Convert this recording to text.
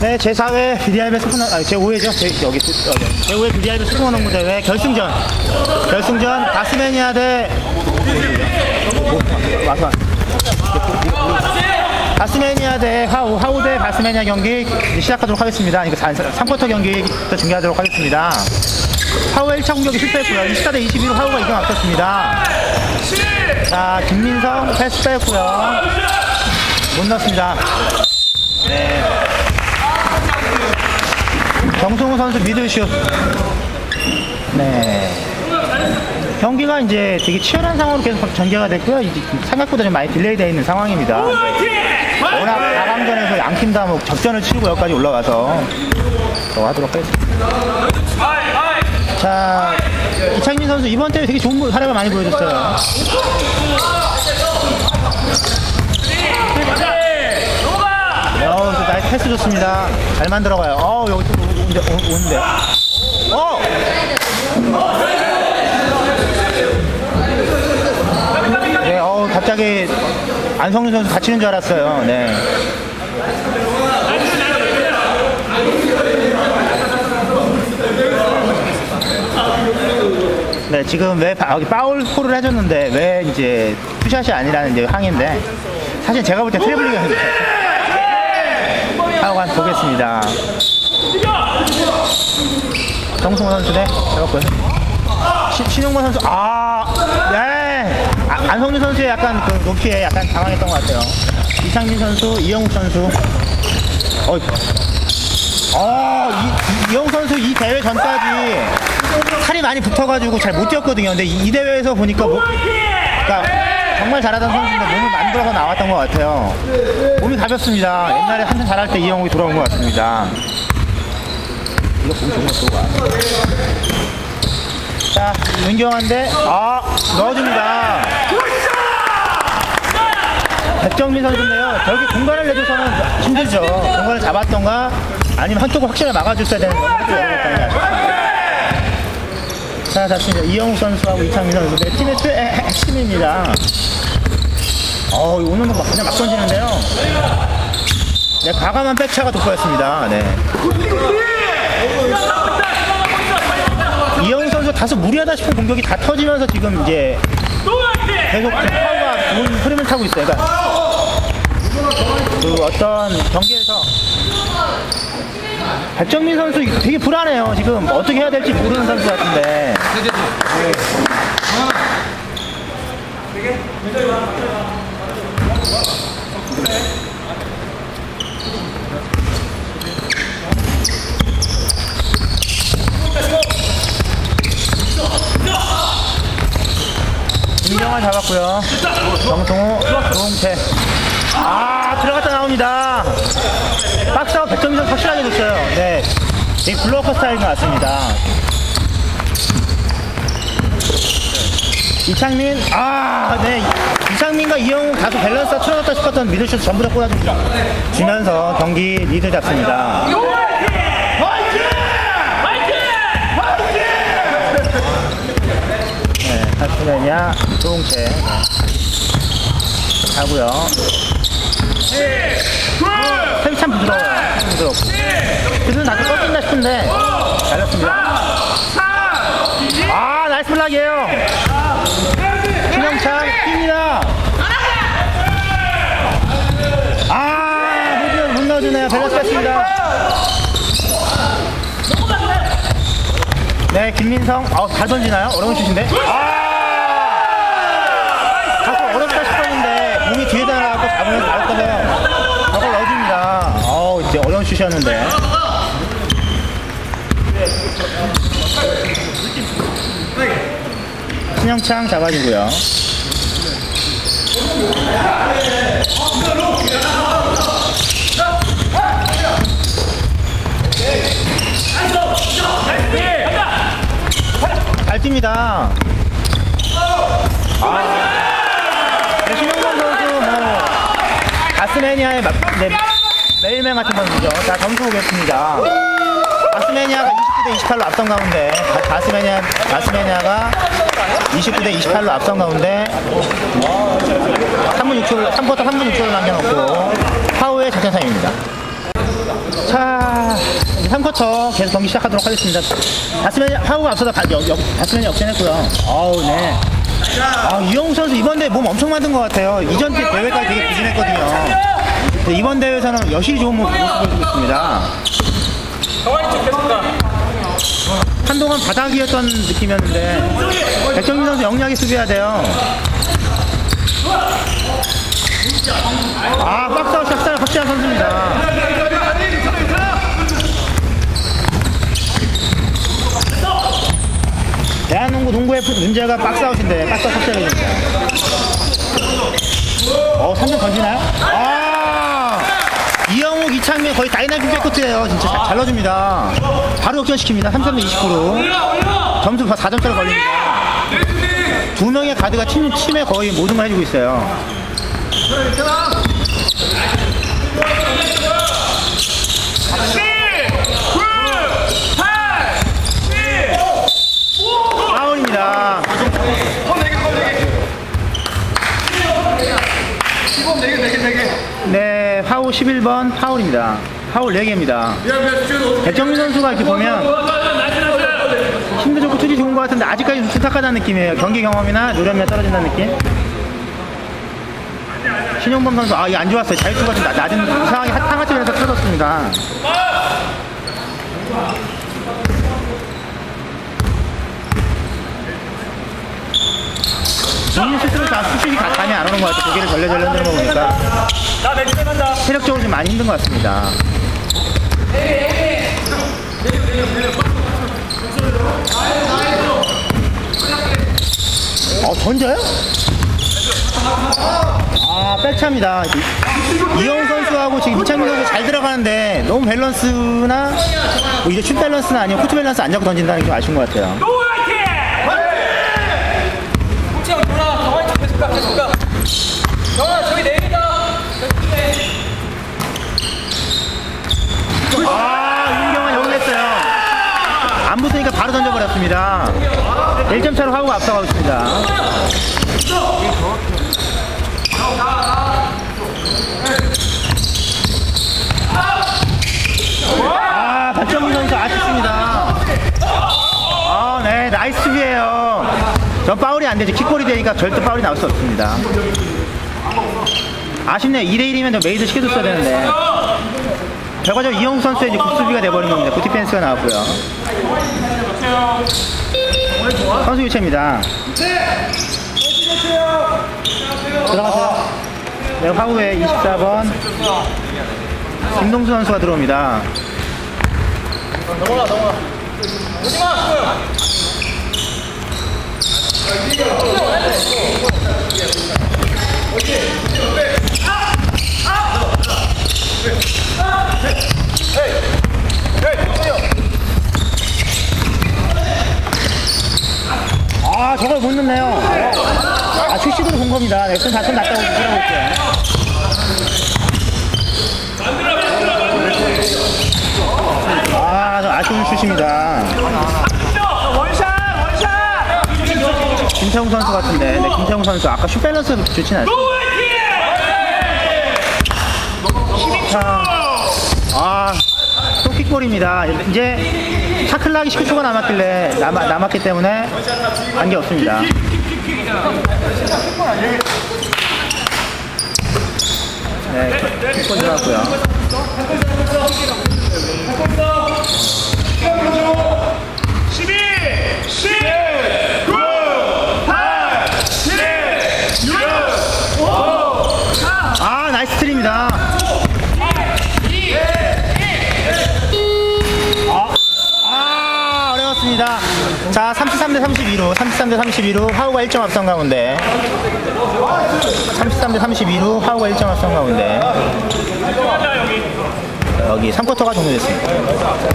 네, 제4회 BDIB 스포 아, 제5회죠. 제, 여기, 여기. 제5회 BDIB 스포 농구 대회 결승전. 결승전 바스메니아 대 뭐, 와서 바스메니아 대 하우, 하우 대 바스메니아 경기 시작하도록 하겠습니다. 이거 3쿼터 경기부터 중계하도록 하겠습니다. 하우 1차 공격이 실패했고요. 24대 21로 하우가 이겨 막혔습니다. 자, 김민성 패스 뺐고요. 못 넣었습니다. 네. 정승우 선수 미드슛. 네. 경기가 이제 되게 치열한 상황으로 계속 전개가 됐고요. 생각보다 좀 많이 딜레이 되어 있는 상황입니다. 워낙 4강전에서 양팀 다뭐 적전을 치르고 여기까지 올라가서 더 하도록 하겠습니다. 자, 이창민 선수 이번 대회 되게 좋은 활약을 많이 보여줬어요. 어, 나이스 패스 좋습니다. 잘 만들어가요. 어, 여기 또 오는데, 오- 오는데. 어! 네, 어, 갑자기 안성준 선수 다치는 줄 알았어요. 네. 네, 지금 왜 바, 여기 파울 콜을 해줬는데 왜 이제 투샷이 아니라는 이제 항인데 사실 제가 볼 때 트래블링이었는데 보겠습니다. 정승호 선수네, 잡았고요. 시- 신용권 선수, 아, 네. 아, 안성준 선수의 약간 그 높이에 약간 당황했던 것 같아요. 이창민 선수, 이영욱 선수. 어, 어, 이, 이 영욱 선수 이 대회 전까지 살이 많이 붙어가지고 잘 못 뛰었거든요. 근데 이, 이 대회에서 보니까 뭐, 그러니까 정말 잘하던 선수인데 몸을 만들어서 나왔던 것 같아요. 몸이 가볍습니다. 옛날에 한참 잘할 때 이영욱이 돌아온 것 같습니다. 이거 보기 좋은 것도 자, 윤경환인데, 아, 넣어줍니다. 백정민 선수인데요. 저기 공간을 내줘서는 힘들죠. 공간을 잡았던가, 아니면 한쪽을 확실하게 막아줬어야 되는 거예요. 자, 좋습니다. 이영욱 선수하고 이창민 선수. 네, 팀의 최 핵심입니다. 어, 오늘은 막 그냥 막 던지는데요. 네, 과감한 백차가 돋보였습니다. 네. 이영욱 선수 다소 무리하다 싶은 공격이 다 터지면서 지금 이제 계속 파워가 흐름을 타고 있어요. 그러니까 그 어떤 경기에서 백정민 선수 되게 불안해요. 지금 어떻게 해야 될지 모르는 선수 같은데. 김정환 잡았고요. 정성호, 조홍채. 아, 들어갔다 나옵니다. 박스아웃 백정민 선수 확실하게 줬어요. 네. 이 블로커 스타일인 것 같습니다. 이창민, 아, 네. 이창민과 이영우 다소 밸런스가 틀어졌다 싶었던 미들슛 전부 다 꽂아주면서 경기 리드 잡습니다. 네, 하스메냐, 조홍채. 하고요. 탭이 참 부드러워요. 부드럽고. 그들은 다시 꺾인다 싶은데, 잘렸습니다. 아, 나이스 블락이에요. 신영창, 뜁니다. 아, 무디어 못 넣어주네요. 뺐습니다. 네, 김민성. 어, 잘 던지나요? 어려운 슛인데? 아! 자꾸 어렵다 싶었는데, 공이 뒤에 달아갖고 잡으면 나왔다면, 저걸 넣어줍니다. 어우, 슛이었는데. 신영창 잡아주고요. 잘 뜁니다. 아. 네, 신영범 선수 뭐 가스매니아의 막, 네, 메일맨 같은 선수죠. 자 점수 보겠습니다. 가스매니아가 29대 28로 앞선 가운데 가- 가스매니아 가스매니아가 29대 28로 앞선 가운데 3분 6초 3쿼터 3분 6초를 남겨놓고 파우의 하우의 작전 타임입니다. 자, 3쿼터 계속 경기 시작하도록 하겠습니다. 바스맨, 하우가 앞서다 바, 역, 역, 바스맨이 역전했고요. 아우, 네. 아, 이영우 선수 이번 대회 몸 엄청 만든 것 같아요. 이전 대 대회까지 되게 부진했거든요. 근데 이번 대회에서는 여실히 좋은 모습 보여주고 있습니다. 정환이 쪽 계속 가. 한동안 바닥이었던 느낌이었는데 백정민 선수 영리하게 수비해야 돼요. 아 박스아웃 샷살 확실한 선수입니다. 대한농구 농구의 문제가 박스아웃인데 박스아웃 됩니다. 어 3점 던지나요? 아 이영욱, 이창민 거의 다이나믹 백코트예요. 진짜 잘, 잘 넣어줍니다. 바로 역전시킵니다. 3점 20%. 점수 4점짜리 걸립니다. 두 명의 가드가 팀, 팀에 거의 모든 걸 해주고 있어요. 파울입니다. 네, 파울 11번 파울입니다. 파울 4개입니다. 백정민 선수가 이렇게 보면 힘도 좋고 투지 좋은 것 같은데 아직까지 좀 투탁하다는 느낌이에요. 경기 경험이나 노련미가 떨어진다는 느낌. 신용범 선수, 아, 이게 안 좋았어요. 자유투가 좀 낮- 낮은, 이상하게 핫탕하트면서 터졌습니다. 본인 스스로 다 수식이 가- 감이 안 오는 것 같아요. 고개를 절레절레 흔드는 거 보니까. 체력적으로 좀 많이 힘든 것 같습니다. 어, 던져요? 아, 백차입니다. 이영훈 선수하고 지금 이창민 선수 잘 들어가는데 너무 밸런스나 뭐 이제 슛 밸런스나 아니면 코트 밸런스 안 잡고 던진다는 게 좀 아쉬운 것 같아요. 또 화이팅! 홍채형 돌아. 개다. 아, 윤경환 영냈어요. 안 붙으니까 바로 던져버렸습니다. 1점 차로 하우가 앞서가고 있습니다. 아, 박정민 선수 아쉽습니다. 아, 네, 나이스 수비예요. 전 파울이 안 되죠. 킥볼이 되니까 절대 파울이 나올 수 없습니다. 아쉽네요. 2대1이면 메이드 시켜줬어야 되는데. 결과적으로 이영욱 선수의 이제 굿수비가 돼버린 겁니다. 굿디펜스가 나왔고요. 선수 교체입니다. 들어가세요. 네, 화후에 24번 김동수 선수가 들어옵니다. 아, 저걸 못 넣네요. 아, 출시도로 본 겁니다. 네, 손 다손 났다고 들어볼게요. 아, 저 아쉬운 슛입니다. 원샷 원샷. 김태웅 선수 같은데, 네, 김태웅 선수 아까 슛 밸런스 좋진 않습니다. 또 화이팅! 자, 아, 또 킥볼입니다. 이제 타클락이 19초가 남았길래, 남아, 남았기 때문에 관계 없습니다. 네, 킥볼 들어갔고요. 12, 10, 9, 8, 7, 6, 아, 나이스 트립니다. 아, 아, 어려웠습니다. 자, 33대 32로, 33대 32로 하우가 1점 앞선 가운데. 33대 32로 하우가 1점 앞선 가운데. 여기 3쿼터가 종료됐습니다.